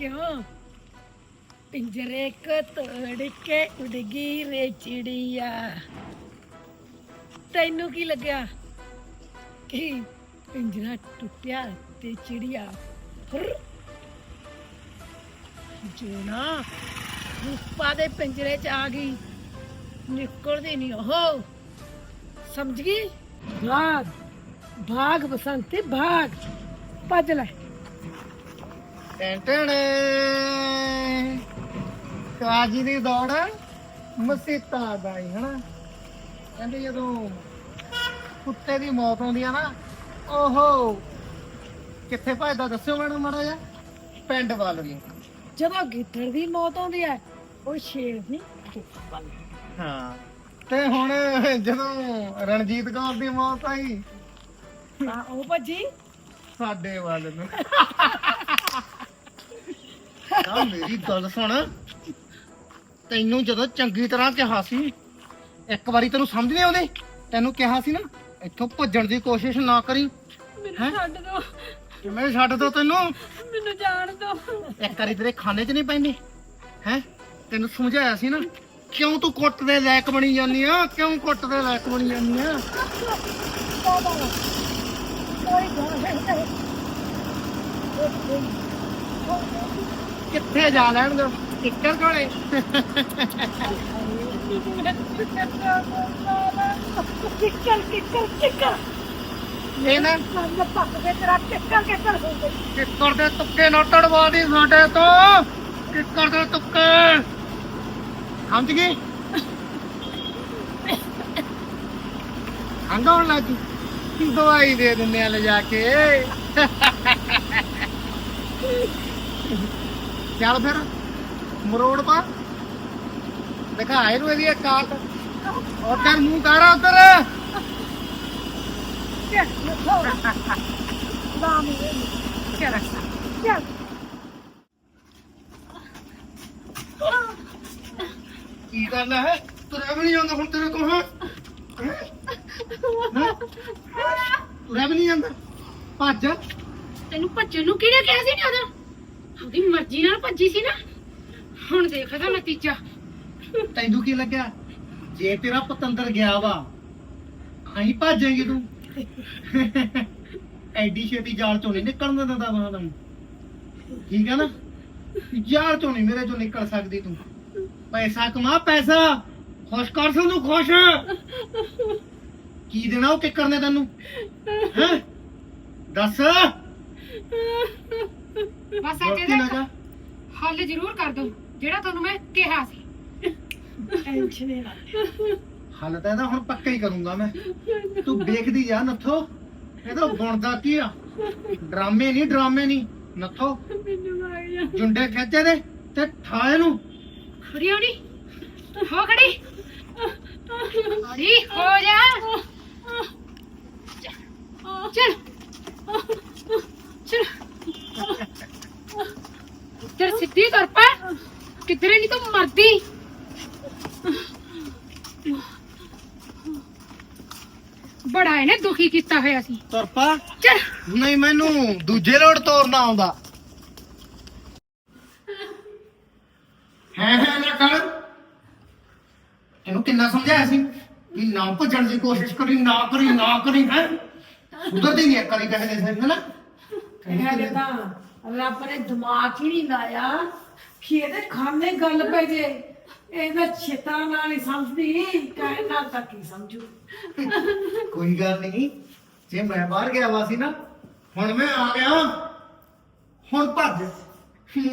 ਕਿਉਂ? ਪਿੰਜਰੇ ਕੋ ਤੋੜ ਕੇ ਉੜ ਗਈ ਰੇ ਚਿੜੀਆ। ਤੈਨੂੰ ਕੀ ਲੱਗਿਆ? ਕਿ ਪਿੰਜਰਾ ਟੁੱਟਿਆ ਤੇ ਚਿੜੀਆ ਫੁਰ। ਜੋਨਾ, ਰੂਪਾ ਦੇ ਪਿੰਜਰੇ ਚ ਆ ਗਈ। ਨਿਕਲਦੀ ਨਹੀਂ ਉਹ। ਸਮਝ ਗਈ? ਭਾਗ ਭਾਗ ਬਸੰਤੀ ਭਾਗ ਭੱਜ ਲੈ। ਟੈਂਟਣ ਕਾਜੀ ਦੀ ਦੌੜ ਮਸੀਤਾ ਦਾ ਹੀ ਹਨਾ? ਕਹਿੰਦੇ ਜਦੋਂ ਕੁੱਤੇ ਦੀ ਮੌਤ ਹੁੰਦੀ ਆ ਨਾ ਓਹੋ ਕਿੱਥੇ ਭੱਜਦਾ ਦੱਸਿਓ ਮੈਨੂੰ ਮਾੜਾ ਜਿਹਾ? ਪਿੰਡ ਵੱਲ ਵੀ ਜਦੋਂ ਗਿੱਦੜ ਦੀ ਮੌਤ ਆਉਂਦੀ ਹੈ ਉਹ ਸ਼ੇਰ ਵੱਲ। ਹਾਂ। ਤੇ ਹੁਣ ਜਦੋਂ ਰਣਜੀਤ ਕੌਰ ਦੀ ਮੌਤ ਆਈ ਤਾਂ ਉਹ ਭੱਜੀ? ਸਾਡੇ ਵੱਲ ਨੂੰ। ਆ ਮੇਰੀ ਗੱਲ ਸੁਣ। ਤੈਨੂੰ ਜਦੋਂ ਚੰਗੀ ਤਰ੍ਹਾਂ ਕਿਹਾ ਸੀ ਇੱਕ ਵਾਰੀ ਤੈਨੂੰ ਸਮਝ ਨਹੀਂ ਆਉਂਦੀ? ਤੈਨੂੰ ਕਿਹਾ ਸੀ ਨਾ ਇੱਥੋਂ ਭੱਜਣ ਦੀ ਕੋਸ਼ਿਸ਼ ਨਾ ਕਰੀ? ਮੈਨੂੰ ਛੱਡ ਦੋ। ਕਿਵੇਂ ਛੱਡ ਦੋ ਤੈਨੂੰ? ਮੈਨੂੰ ਜਾਣ ਦੋ। ਇੱਕ ਵਾਰੀ ਤੇਰੇ ਖਾਨੇ 'ਚ ਨਹੀਂ ਪੈਂਦੀ? ਹੈ? ਤੈਨੂੰ ਸਮਝਾਇਆ ਸੀ ਨਾ ਕਿਉਂ ਤੂੰ ਕੁੱਟ ਦੇ ਲਾਇਕ ਬਣੀ ਜਾਂਦੀ ਆ? ਕਿਉਂ ਕੁੱਟ ਦੇ ਲਾਇਕ ਬਣੀ ਜਾਂਦੀ ਆ? ਕੋਈ ਗੱਲ ਨਹੀਂ। ਕਿੱਥੇ ਜਾ ਲੈਣ ਦੋ ਟਿੱਕਰ ਕੋਲੇ? ਕਿੱਕਰ ਕਿੱਕਰ ਕਿੱਕਰ ਇਹ ਨਾ ਮੈਂ ਪੱਕ ਕੇ ਤੇਰਾ ਕਿੱਕਰ ਕਿੱਕਰ ਹੋ ਗਈ ਕਿੱਕਰ ਦੇ ਤੁੱਕੇ ਨਾ ਟੜਵਾ ਦੀ ਸਾਡੇ ਤੋਂ। ਕਿੱਕਰ ਦੇ ਤੁੱਕੇ। ਸਮਝ ਗਈ? ਹੰਗਾਉਣ ਲੱਗੀ ਦਵਾਈ ਦੇ ਦਿੰਨੇ ਆ ਲੈ ਜਾ ਕੇ। ਚੱਲ ਫਿਰ। ਮਰੋੜ ਪਾ। ਦਿਖਾ ਇਹਨੂੰ ਇਹਦੀ ਕਾਟ ਉਧਰ ਮੂੰਹ ਕਰ ਉਧਰ? ਕੀ ਗੱਲ ਹੈ? ਤੁਰਿਆ ਵੀ ਨਹੀਂ ਜਾਂਦਾ ਹੁਣ ਤੇਰੇ ਕੋਲ, ਹੈ? ਤੁਰਿਆ ਵੀ ਨਹੀਂ ਜਾਂਦਾ। ਭੱਜ। ਤੈਨੂੰ ਭੱਜਣ ਨੂੰ ਕਿਹਨੇ ਕਿਹਾ ਸੀ ਨਾ ਉਦੋਂ ਉਹਦੀ ਮਰਜ਼ੀ ਨਾਲ ਭੱਜੀ ਸੀ ਨਾ। ਹੁਣ ਦੇਖ ਇਹਦਾ ਨਤੀਜਾ। ਤੈਨੂੰ ਕੀ ਲੱਗਿਆ? ਜੇ ਤੇਰਾ ਪਤੰਦਰ ਗਿਆ ਵਾ ਆਈ ਭੱਜੇਂਗੀ ਤੂੰ। ਐਡੀ ਛੇਤੀ ਜਾਲ ਚੋਂ ਨਹੀਂ ਨਿਕਲਣ ਦਿੰਦਾ ਮੈਂ ਤੈਨੂੰ ਠੀਕ ਹੈ ਨਾ? ਜਾਲ ਚੋਂ ਨਹੀਂ ਮੇਰੇ ਚੋਂ ਨਿਕਲ ਸਕਦੀ ਤੂੰ। ਪੈਸਾ ਕਮਾ, ਪੈਸਾ। ਖੁਸ਼ ਕਰ ਸਾਨੂੰ ਖੁਸ਼। ਕੀ ਦੇਣਾ ਉਹ ਕਿੱਕਰ ਨੇ ਤੈਨੂੰ? ਹੈ? ਦੱਸ। ਬਸ ਅੱਜ ਨਾ ਇਹਦਾ ਹੱਲ ਜ਼ਰੂਰ ਕਰ ਦੋ ਜਿਹੜਾ ਤੁਹਾਨੂੰ ਮੈਂ ਕਿਹਾ ਸੀ। ਟੈਨਸ਼ਨ ਨਹੀਂ ਲੈ ਹੱਲ ਤਾਂ ਇਹਦਾ ਹੁਣ ਪੱਕਾ ਹੀ ਕਰੂੰਗਾ ਮੈਂ। ਤੂੰ ਵੇਖਦੀ ਜਾ ਨੱਥੋ। ਇਹਦਾ ਬਣਦਾ ਕੀ ਆ? ਡਰਾਮੇ ਨਹੀਂ ਡਰਾਮੇ ਨਹੀਂ ਨੱਥੋ। ਮੈਨੂੰ ਲੱਗ ਜਾ। ਜੁੰਡੇ ਖਿੱਚੇ ਦੇ ਤੇ ਠਾਏ ਨੂੰ ਖੜੀ ਹੋਣੀ ਹੋ ਖੜੀ। ਖੜੀ ਹੋ ਜਾ। ਚਲ। ਚਲ। ਉੱਧਰ ਸਿੱਧੀ ਤੁਰ ਪਾ। ਕਿਧਰੇ ਨਹੀਂ ਤੂੰ ਮਰਦੀ? ਬੜਾ ਇਹਨੇ ਦੁਖੀ ਕੀਤਾ ਹੋਇਆ ਸੀ। ਤੁਰਪਾ ਚਲ। ਨਹੀਂ ਮੈਨੂੰ ਦੂਜੇ ਰੋਡ ਤੋਰਨਾ ਆਉਂਦਾ। ਹੈ ਹੈ ਨਾ ਕਰ ਇਹਨੂੰ ਕਿੰਨਾ ਸਮਝਾਇਆ ਸੀ? ਕਿ ਨਾ ਭੱਜਣ ਦੀ ਕੋਸ਼ਿਸ਼ ਕਰੀ ਨਾ ਕਰੀ ਨਾ ਕਰੀ ਹੈ। ਸੁਧਰਦੀ ਨਹੀਂ ਕਰੀ ਕਹੇ ਦੇ ਹੈ ਨਾ। ਇਹ ਤਾਂ ਰੱਬ ਨੇ ਦਿਮਾਗ ਹੀ ਨਹੀਂ ਲਾਇਆ, ਕਿ ਇਹਦੇ ਖਾਨੇ ਗੱਲ ਪੈ ਜੇ। ਇਹਦਾ ਛੇਤਾਂ ਨਾਲ ਹੀ ਸਮਝਦੀ, ਕਹਿਣਾ ਤਾਂ ਕੀ ਸਮਝੂ। ਕੋਈ ਗੱਲ ਨਹੀਂ, ਜੇ ਮੈਂ ਬਾਹਰ ਗਿਆ ਵਾ ਸੀ ਨਾ, ਹੁਣ ਮੈਂ ਆ ਗਿਆ। ਹੁਣ ਭੱਜ,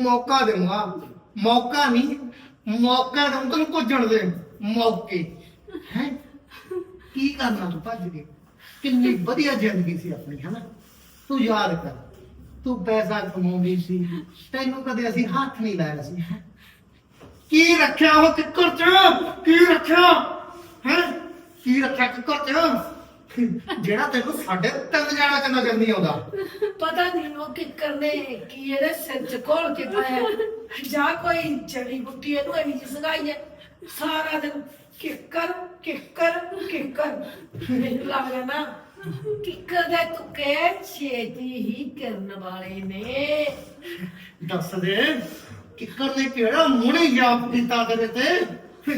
ਮੌਕਾ ਦੇਵਾਂ। ਮੌਕਾ ਨਹੀਂ, ਮੌਕਾ ਦਊਂ ਤੈਨੂੰ ਭੱਜਣ ਦੇ ਮੌਕੇ। ਹੈ? ਕੀ ਕਰਨਾ ਤੂੰ ਭੱਜ ਕੇ? ਕਿੰਨੀ ਵਧੀਆ ਜ਼ਿੰਦਗੀ ਸੀ ਆਪਣੀ, ਹਨਾ? ਤੂੰ ਯਾਦ ਕਰ। ਤੂੰ ਪੈਸਾ ਕਮਾਉਂਦੀ ਸੀ। ਤੈਨੂੰ ਕਦੇ ਅਸੀਂ ਹੱਥ ਨਹੀਂ ਲਾਇਆ ਸੀ। ਕੀ ਰੱਖਿਆ ਉਹ ਕਿੱਕਰ ਚ? ਕੀ ਰੱਖਿਆ? ਹੈ? ਕੀ ਰੱਖਿਆ ਕਿੱਕਰ ਚ? ਜਿਹੜਾ ਤੈਨੂੰ ਸਾਡੇ ਤਿੰਨ ਜਾਣਾ ਚ ਨਜ਼ਰ ਆਉਂਦਾ। ਪਤਾ ਨਹੀਂ ਉਹ ਕੀ ਕਰਨੇ ਕੀ ਇਹਦੇ ਸਿਰ ਚ ਕੋਲ ਕੇ ਪਾਇਆ। ਜਾਂ ਕੋਈ ਜੜੀ ਬੁੱਟੀ ਇਹਨੂੰ ਐਵੇਂ ਜਿਹੀ ਸੰਗਾਈ ਹੈ। ਸਾਰਾ ਦਿਨ ਕਿੱਕਰ ਕਿੱਕਰ ਕਿੱਕਰ। ਮੈਨੂੰ ਲੱਗਦਾ ਨਾ ਕਿੱਕਰ ਦੇ ਤੁਕੇ ਛੇਤੀ ਹੀ ਕਰਨ ਵਾਲੇ ਨੇ। ਦੱਸ ਦੇ ਕਿੱਕਰ ਨੇ ਕਿਹੜਾ ਮੂਹਰੇ ਯਾਦ ਕੀਤਾ ਤੇਰੇ ਤੇ?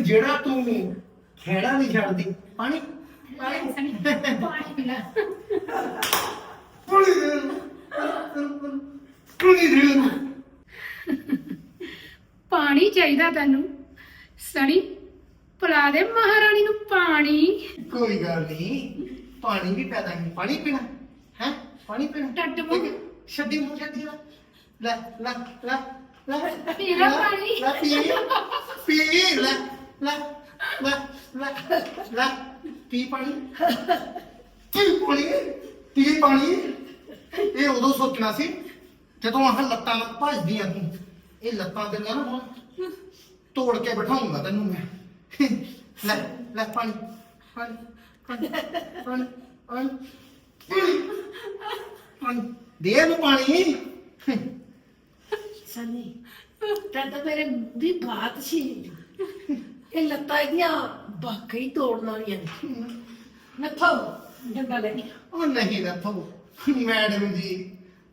ਜਿਹੜਾ ਤੂੰ ਖੇੜਾ ਨਹੀਂ ਛੱਡਦੀ ਪਾਣੀ? ਪਾਣੀ ਸਣੀ ਪਾਣੀ ਪੀ ਲੈ। ਪਾਣੀ ਦੇ। ਪਾਣੀ ਦੇ। ਪਾਣੀ ਚਾਹੀਦਾ ਤੈਨੂੰ। ਸਣੀ ਪਿਲਾ ਦੇ ਮਹਾਰਾਣੀ ਨੂੰ ਪਾਣੀ। ਕੋਈ ਗੱਲ ਨਹੀਂ। ਪਾਣੀ ਵੀ ਪੈਦਾ ਨਹੀਂ ਪਾਣੀ ਪੀਣਾ ਹੈ ਪਾਣੀ ਪੀਣਾ ਟੱਟ ਮੂੰਹ। ਛੱਡੀ ਮੂੰਹ ਛੱਡੀ ਨਾ। ਲੈ ਲੈ ਲੈ ਲੈ ਪੀ ਲੈ ਪਾਣੀ। ਲੈ ਪੀ ਪੀ ਲੈ ਲੈ ਲੈ ਲੈ ਲੈ ਪੀ ਪਾਣੀ ਪੀ ਪਾਣੀ ਪੀ ਪਾਣੀ ਇਹ ਉਦੋਂ ਸੋਚਣਾ ਸੀ ਜਦੋਂ ਆਹ ਲੱਤਾਂ ਨਾਲ ਭੱਜਦੀਆਂ ਤੂੰ ਇਹ ਲੱਤਾਂ ਤੇ ਨਾ ਹੁਣ ਤੋੜ ਕੇ ਬਿਠਾਉਂਗਾ ਤੈਨੂੰ ਮੈਂ ਲੈ ਲੈ ਪਾਣੀ ਪਾਣੀ ਪਾਣੀ ਪਾਣੀ ਪਾਣੀ ਦੇ ਇਹਨੂੰ ਪਾਣੀ। ਸਨੀ ਤਾਂ ਤਾਂ ਮੇਰੇ ਦੀ ਬਾਤ ਸੀ। ਇਹ ਲੱਤਾਂ ਇਹਦੀਆਂ ਬਾਕਈ ਤੋੜਨ ਵਾਲੀਆਂ ਨੇ। ਨੱਥੋ ਡੰਡਾ ਲੈ ਉਹ ਨਹੀਂ ਰੱਖੋ ਮੈਡਮ ਜੀ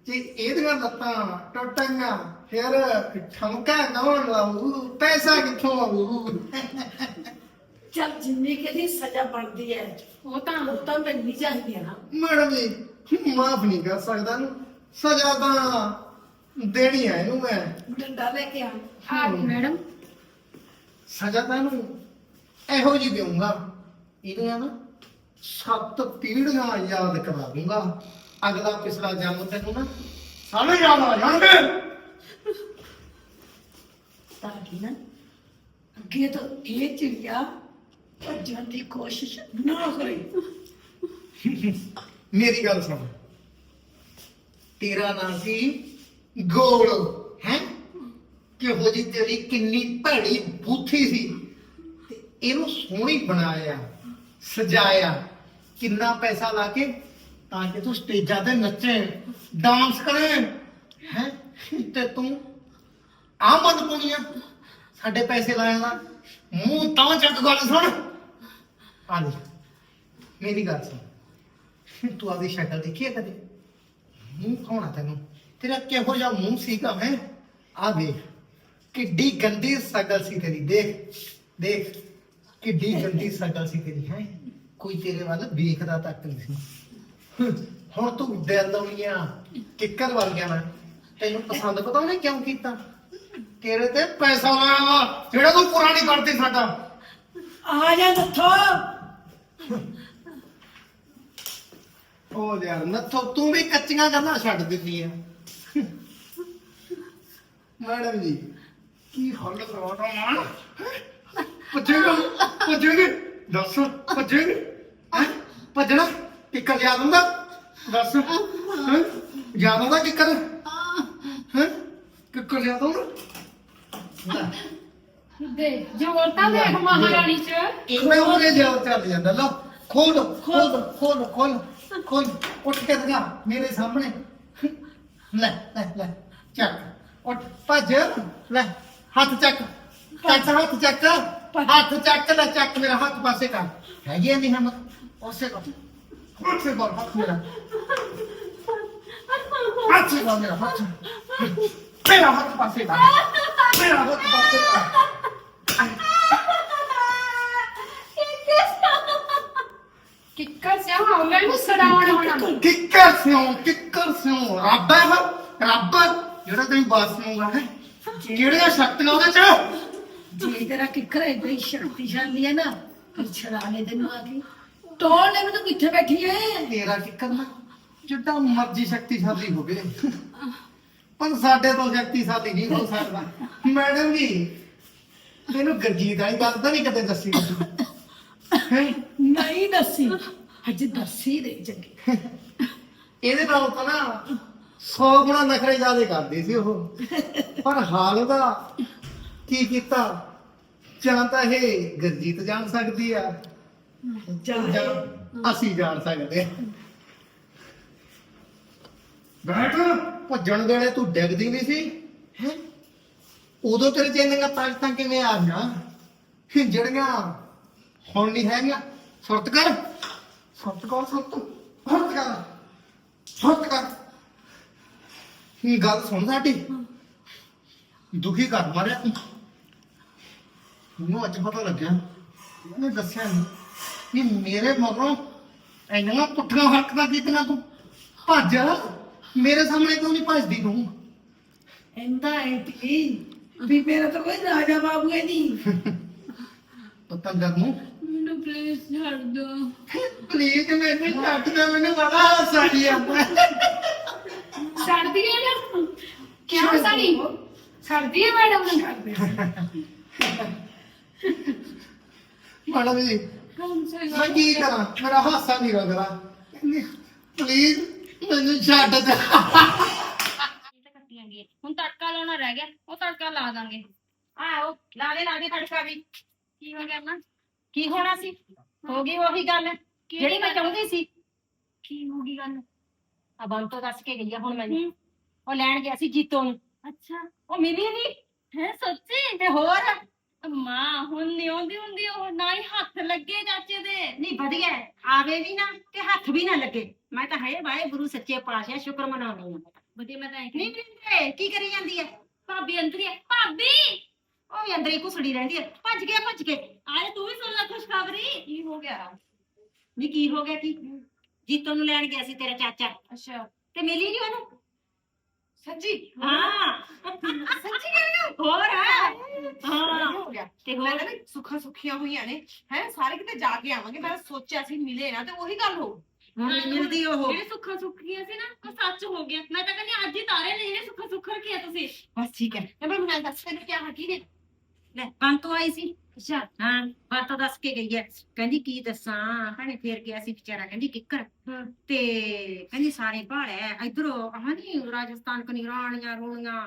ਜੇ ਇਹਦੀਆਂ ਲੱਤਾਂ ਟੁੱਟਾਂਗਾ ਫਿਰ ਠਮਕਾ ਕੌਣ ਲਾਊ? ਪੈਸਾ ਕਿੱਥੋਂ ਆਊ? ਚੱਲ ਜਿੰਨੀ ਕਿਹਦੀ ਸਜ਼ਾ ਬਣਦੀ ਹੈ ਉਹ ਤਾਂ ਉਹ ਤਾਂ ਮਿਲਣੀ ਚਾਹੀਦੀ ਹੈ। ਨਾ ਮੈਡਮ ਜੀ ਮਾਫ ਨਹੀਂ ਕਰ ਸਕਦਾ ਨੂੰ ਸਜ਼ਾ ਤਾਂ ਦੇਣੀ ਹੈ ਇਹਨੂੰ ਮੈਂ। ਡੰਡਾ ਲੈ ਕੇ ਆ। ਆ ਗਈ ਮੈਡਮ। ਸਜ਼ਾ ਤਾਂ ਇਹਨੂੰ ਇਹੋ ਜੀ ਦੇਵਾਂਗਾ ਇਹਦੀਆਂ ਨਾ ਸੱਤ ਪੀੜ੍ਹੀਆਂ ਯਾਦ ਕਰਾ ਦੂੰਗਾ ਅਗਲਾ ਪਿਛਲਾ ਜਨਮ ਤੈਨੂੰ ਨਾ ਸਾਰੇ ਯਾਦ ਆ ਜਾਣਗੇ। ਤਾਂ ਕਿ ਨਾ ਅੱਗੇ ਤੋਂ ਇਹ ਚਿੜੀਆ ਭੱਜਣ ਦੀ ਕੋਸ਼ਿਸ਼ ਨਾ ਕਰੇ। ਮੇਰੀ ਗੱਲ ਸੁਣ। ਤੇਰਾ ਨਾਂ ਸੀ ਗੋਲ, ਹੈ? ਕਿਹੋ ਜੀ ਤੇਰੀ ਕਿੰਨੀ ਭੈੜੀ ਬੂਥੀ ਸੀ। ਤੇ ਇਹਨੂੰ ਸੋਹਣੀ ਬਣਾਇਆ, ਸਜਾਇਆ। ਕਿੰਨਾ ਪੈਸਾ ਲਾ ਕੇ ਤਾਂ ਕਿ ਤੂੰ ਸਟੇਜਾਂ ਤੇ ਨੱਚੇ, ਡਾਂਸ ਕਰੇ, ਹੈ? ਤੇ ਤੂੰ ਆਮਦ ਪੁਣੀਆ ਸਾਡੇ ਪੈਸੇ ਲਾਇਆ ਦਾ ਮੂੰਹ ਤਾਂ ਚੱਕ ਗੱਲ ਸੁਣ। ਆ ਲੈ ਮੇਰੀ ਗੱਲ ਸੁਣ। ਤੂੰ ਆਪਦੀ ਸ਼ਕਲ ਦੇਖੀ ਹੈ ਕਦੇ? ਮੂੰਹ ਕੌਣਾ ਤੈਨੂੰ? ਤੇਰਾ ਕਿਹੋ ਜਿਹਾ ਮੂੰਹ ਸੀਗਾ, ਹੈ? ਆ ਦੇਖ ਕਿੱਡੀ ਗੰਦੀ ਸ਼ਕਲ ਸੀ ਤੇਰੀ, ਦੇਖ ਦੇਖ, ਕਿੱਡੀ ਗੰਦੀ ਸ਼ਕਲ ਸੀ ਤੇਰੀ, ਹੈ? ਕੋਈ ਤੇਰੇ ਵੱਲ ਵੇਖਦਾ ਤੱਕ ਨਹੀਂ ਸੀ। ਹੁਣ ਤੂੰ ਦਿਲ ਲਾਉਣੀਆਂ ਕਿੱਕਰ ਵੱਲ ਗਿਆ ਮੈਂ ਤੈਨੂੰ ਪਸੰਦ ਪਤਾ ਉਹਨੇ ਕਿਉਂ ਕੀਤਾ? ਤੇਰੇ ਤੇ ਪੈਸਾ ਲਾਇਆ ਵਾ ਜਿਹੜਾ ਤੂੰ ਪੁਰਾਣੀ ਕਰਦੀ ਸਾਡਾ। ਆ ਜਾ ਨੱਥੋ। ਉਹ ਯਾਰ ਨੱਥੋ ਤੂੰ ਵੀ ਕੱਚੀਆਂ ਗੱਲਾਂ ਛੱਡ ਦਿੰਦੀ ਆ ਮੈਡਮ ਜੀ ਕੀ ਹੱਲ ਕਰਵਾਉਣਾ ਮਾਨ ਭੱਜੇਗਾ ਭੱਜੇਗਾ। ਦੱਸ ਭੱਜੇਗਾ। ਹੈਂ? ਭੱਜਣਾ? ਕਿੱਕਰ ਯਾਦ ਹੁੰਦਾ? ਦੱਸ ਹੈਂ? ਯਾਦ ਹੁੰਦਾ ਕਿੱਕਰ ਕਿੱਕਰ ਯਾਦ ਹੁੰਦਾ ਲੈ, ਦੇ ਜੋਰ ਤਾਂ ਦੇਖ ਮਹਾਰਾਣੀ ਚ ਕਿਵੇਂ ਉਹਨੇ ਜਾਲ ਚੱਲ ਜਾਂਦਾ ਲਓ ਖੋਲ ਖੋਲ ਖੋਲ ਖੋਲ ਖੋਲ ਉੱਠ ਕੇ ਦਿਖਾ ਮੇਰੇ ਸਾਹਮਣੇ ਲੈ ਲੈ ਲੈ ਚੱਕ ਉੱਠ ਭੱਜ ਲੈ ਹੱਥ ਚੱਕ ਚੱਕ ਹੱਥ ਚੱਕ ਹੱਥ ਚੱਕ ਲੈ ਚੱਕ ਮੇਰਾ ਹੱਥ ਪਾਸੇ ਕਰ ਹੈਗੀ ਨਹੀਂ ਹਿੰਮਤ ਉਸੇ ਕੋ ਉਸੇ ਕੋ ਹੱਥ ਮੇਰਾ ਹੱਥ ਸੇ ਕੋ ਮੇਰਾ ਹੱਥ ਮੇਰਾ ਹੱਥ ਪਾਸੇ ਕਰ ਮੇਰਾ ਹੱਥ ਪਾਸੇ ਕਰ ਕਿੱਕਰ ਸਿਆ ਹੌਲੇ ਨੂੰ ਸੜਾਉਣ ਹੋਣਾ ਕਿੱਕਰ ਸਿਓ ਕਿੱਕਰ ਸਿਓ ਰੱਬ ਹੈ ਉਹ, ਰੱਬ ਜਿਹੜਾ ਤੈਨੂੰ ਬਾਸ ਨੂੰਗਾ ਹੈ ਜਿਹੜੀਆਂ ਸ਼ਕਤੀਆਂ ਉਹਦੇ ਚ ਜੇ ਤੇਰਾ ਕਿੱਕਰ ਏਦਾਂ ਹੀ ਸ਼ਕਤੀਸ਼ਾਲੀ ਹੈ ਨਾ ਫਿਰ ਛੜਾ ਲੈ ਤੈਨੂੰ ਆ ਕੇ ਟੋਲ ਲੈ ਮੈਨੂੰ ਕਿੱਥੇ ਬੈਠੀ ਐ ਤੇਰਾ ਕਿੱਕਰ ਨਾ ਜਿੱਦਾਂ ਮਰਜ਼ੀ ਸ਼ਕਤੀਸ਼ਾਲੀ ਹੋਵੇ ਪਰ ਸਾਡੇ ਤੋਂ ਸ਼ਕਤੀਸ਼ਾਲੀ ਨਹੀਂ ਹੋ ਸਕਦਾ। ਮੈਡਮ ਜੀ ਤੈਨੂੰ ਗਰਜੀਤ ਵਾਲੀ ਗੱਲ ਤਾਂ ਨਹੀਂ ਕਦੇ ਦੱਸੀ? ਹੈਂ? ਨਹੀਂ ਦੱਸੀ। ਅੱਜ ਦੱਸੀ ਦੇ ਚੰਗੀ। ਇਹਦੇ ਨਾਲ ਤਾਂ ਨਾ 100 ਗੁਣਾ ਨਖਰੇ ਜ਼ਿਆਦੇ ਕਰਦੀ ਸੀ ਉਹ। ਪਰ ਹਾਲ ਉਹਦਾ ਕੀ ਕੀਤਾ? ਜਾਂ ਤਾਂ ਇਹ ਗਰਜੀਤ ਜਾਣ ਸਕਦੀ ਆ ਜਾਂ ਅਸੀਂ ਜਾਣ ਸਕਦੇ ਆ। ਬੈਠ। ਭੱਜਣ ਵੇਲੇ ਤੂੰ ਡਿੱਗਦੀ ਨਹੀਂ ਸੀ? ਹੈ? ਉਦੋਂ ਤੇਰੇ ਚ ਤਾਕਤਾਂ ਕਿਵੇਂ ਆ ਗਈਆਂ? ਜਿਹੜੀਆਂ ਹੁਣ ਨਹੀਂ ਹੈਗੀਆਂ। ਸੁਰਤ ਕਰ। ਸੁਰਤ ਕਰ ਸੁਰਤ? ਹੱਥ ਕਰ। ਹੱਥ ਕਰ। ਇਹ ਗੱਲ ਸੁਣ ਸਾਡੀ? ਦੁਖੀ ਕਰ ਮਾਰਿਆ ਤੂੰ। ਮੈਨੂੰ ਅੱਜ ਪਤਾ ਲੱਗਿਆ। ਉਹਨੇ ਦੱਸਿਆ ਨਹੀਂ ਕਿ ਮੇਰੇ ਮਗਰੋਂ ਇੰਨੀਆਂ ਪੁੱਠੀਆਂ ਹਰਕਤਾਂ ਕੀਤੀਆਂ ਤੂੰ। ਭੱਜ। ਮੇਰੇ ਸਾਹਮਣੇ ਕਿਉਂ ਨਹੀਂ ਭੱਜਦੀ ਤੂੰ? ਇੰਦਾ ਐਂਟੀ ਵੀ ਮੇਰਾ ਤਾਂ ਕੋਈ ਰਾਜਾ ਬਾਬੂ ਹੈ ਨਹੀਂ। ਪਤੰਦਰ ਨੂੰ? ਮੈਨੂੰ ਪਲੀਜ਼ ਛੱਡ ਦੋ। ਪਲੀਜ਼ ਮੈਨੂੰ ਛੱਡ ਦੇ ਮੈਨੂੰ ਬੜਾ ਹਾਸਾ ਆਉਂਦਾ ਛੱਡਦੀ ਹੈ ਨਾ? ਕਿਉਂ ਸਾਰੀ ਛੱਡਦੀ ਹੈ ਮੈਡਮ ਨੂੰ? ਕਰਦੇ ਮੈਡਮ ਜੀ ਮੈਂ ਕੀ ਕਰਾਂ? ਮੇਰਾ ਹਾਸਾ ਨਹੀਂ ਰਗਦਾ ਪਲੀਜ਼ ਮੈਨੂੰ ਛੱਡ ਦੇ। ਕੱਟੀਆਂ ਗਈਆਂ। ਹੁਣ ਤੜਕਾ ਲਾਉਣਾ ਰਹਿ ਗਿਆ। ਉਹ ਤੜਕਾ ਲਾ ਦਾਂਗੇ। ਆਹੋ ਲਾ ਦੇ ਲਾ ਦੇ ਤੜਕਾ ਵੀ। ਕੀ ਹੋ ਗਿਆ ਨਾ ਕੀ ਹੋਣਾ ਸੀ? ਹੋ ਗਈ ਉਹੀ ਗੱਲ। ਜਿਹੜੀ ਮੈਂ ਚਾਹੁੰਦੀ ਸੀ। ਕੀ ਹੋ ਗਈ ਗੱਲ? ਆ ਬੰਦ ਤੋਂ ਦੱਸ ਕੇ ਗਈ ਆ ਹੁਣ ਮੈਨੂੰ ਉਹ ਲੈਣ ਗਿਆ ਸੀ ਜੀਤੋ ਨੂੰ। ਅੱਛਾ। ਉਹ ਮਿਲੀ ਨਹੀਂ ਹੈ ਸੱਚੀ? ਤੇ ਹੋਰ? ਮਾਂ ਹੁਣ ਨਹੀਂ ਆਉਂਦੀ ਹੁੰਦੀ ਉਹ ਨਾ ਹੀ ਹੱਥ ਲੱਗੇ ਚਾਚੇ ਦੇ। ਨਹੀਂ ਵਧੀਆ ਹੈ। ਆਵੇ ਵੀ ਨਾ ਤੇ ਹੱਥ ਵੀ ਨਾ ਲੱਗੇ। ਮੈਂ ਤਾਂ ਹੈ ਵਾਹਿਗੁਰੂ ਗੁਰੂ ਸੱਚੇ ਪਾਤਸ਼ਾਹ ਸ਼ੁਕਰ ਮਨਾਉਣੀ ਆ ਵਧੀਆ ਮੈਂ ਤਾਂ ਨਹੀਂ ਨਹੀਂ ਕੀ ਕਰੀ ਜਾਂਦੀ ਹੈ? ਭਾਬੀ ਅੰਦਰ ਹੀ ਹੈ। ਭਾਬੀ! ਉਹ ਵੀ ਅੰਦਰ ਹੀ ਘੁਸੜੀ ਰਹਿੰਦੀ ਹੈ। ਭੱਜ ਗਿਆ ਭੱਜ ਕੇ ਆਏ ਤੂੰ ਵੀ ਸੁਣ ਲੈ ਖੁਸ਼ਖਬਰੀ। ਕੀ ਹੋ ਗਿਆ? ਨੀ ਕੀ ਹੋ ਗਿਆ ਕੀ? ਜੀਤੋ ਨੂੰ ਲੈਣ ਗਿਆ ਸੀ ਤੇਰਾ ਚਾਚਾ। ਅੱਛਾ। ਤੇ ਮਿਲੀ ਨਹੀਂ ਉਹਨੂੰ? ਸੱਚੀ ਹਾਂ ਸੱਚੀ ਗੱਲ ਹੋਰ ਹਾਂ ਹੋ ਗਿਆ ਤੇ ਮੈਂ ਹੋਰ ਕਹਿੰਦਾ ਸੁੱਖਾਂ ਸੁੱਖੀਆਂ ਹੋਈਆਂ ਨੇ ਹੈ ਸਾਰੇ ਕਿਤੇ ਜਾ ਕੇ ਆਵਾਂਗੇ ਮੈਂ ਸੋਚਿਆ ਸੀ ਮਿਲੇ ਨਾ ਤੇ ਉਹੀ ਗੱਲ ਹੋ ਹੁਣ ਨੀ ਮਿਲਦੀ ਉਹ ਜਿਹੜੇ ਸੁੱਖਾ ਸੁੱਖੀਆਂ ਸੀ ਨਾ ਉਹ ਸੱਚ ਹੋ ਗਿਆ ਮੈਂ ਤਾਂ ਕਹਿੰਦੀ ਅੱਜ ਹੀ ਤਾਰੇ ਨੇ ਜਿਹੜੇ ਸੁੱਖਾ ਸੁੱਖ ਰੱਖਿਆ ਤੁਸੀਂ ਬਸ ਠੀਕ ਹੈ ਤੇ ਮੈਂ ਮੈਨੂੰ ਦੱਸ ਤੈਨੂੰ ਕੀ ਹਕੀ ਨੇ ਲੈ ਬੰਤੋ ਆਈ ਸੀ ਅੱਛਾ ਹਾਂ ਬੰਤੋ ਦੱਸ ਕੇ ਗਈ ਹੈ। ਕਹਿੰਦੀ ਕੀ ਦੱਸਾਂ? ਭੈਣੇ ਫੇਰ ਗਿਆ ਸੀ ਵਿਚਾਰਾ ਕਹਿੰਦੀ ਕਿੱਕਰ। ਤੇ ਕਹਿੰਦੀ ਸਾਰੇ ਭਾੜਿਆ ਇਧਰੋਂ ਆਹ ਨੀ ਰਾਜਸਥਾਨ ਕਨੀ ਰਾਣੀਆਂ ਰੋਣੀਆਂ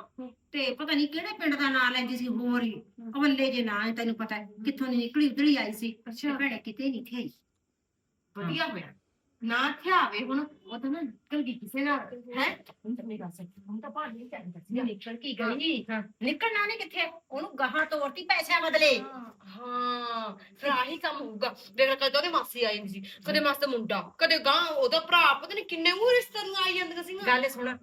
ਤੇ ਪਤਾ ਨਹੀਂ ਕਿਹੜੇ ਪਿੰਡ ਦਾ ਨਾਂ ਲੈਂਦੀ ਸੀ ਹੋਰ ਹੀ। ਕਵੱਲੇ ਜੇ ਨਾਂ ਹੈ, ਤੈਨੂੰ ਪਤਾ ਹੈ, ਕਿੱਥੋਂ ਦੀ ਨਿਕਲੀ ਉਧਰ ਹੀ ਆਈ ਸੀ। ਅੱਛਾ। ਭੈਣੇ ਕਿਤੇ ਨਹੀਂ ਥਈ ਵਧੀਆ ਹੋਇਆ। ਨਾ ਇੱਥੇ ਆਵੇ ਹੁਣ ਉਹ ਤਾਂ ਨਾ ਨਿਕਲ ਗਈ ਕਿਸੇ ਨਾਲ ਹੈ? ਹੁਣ ਤਾਂ ਮੇਰੀ ਸੁਣ ਹੁਣ ਤਾਂ ਭਾਣ ਨਹੀਂ ਚਾਹੀਦਾ ਸੀ ਨਿਕਲ ਕੀ ਗਈ? ਨਿਕਲਣਾ ਨਹੀਂ ਕਿੱਥੇ? ਉਹਨੂੰ ਗਾਹਾਂ ਤੋਰਤੀ ਪੈਸਿਆਂ ਬਦਲੇ। ਹਾਂ ਫਿਰ ਆਹੀ ਕੰਮ ਹੋਊਗਾ। ਦੇਖ ਕਦੇ ਉਹਦੇ ਮਾਸੀ ਆਈ ਹੁੰਦੀ ਸੀ। ਕਦੇ ਮਾਸੀ ਦਾ ਮੁੰਡਾ ਕਦੇ ਗਾਂ ਉਹਦਾ ਭਰਾ ਪਤਾ ਨਹੀਂ ਕਿੰਨੇ ਮੂੰਹ ਰਿਸ਼ਤੇਦਾਰ ਆਈ ਜਾਂਦੇ ਸੀ ਗੱਲ ਸੁਣ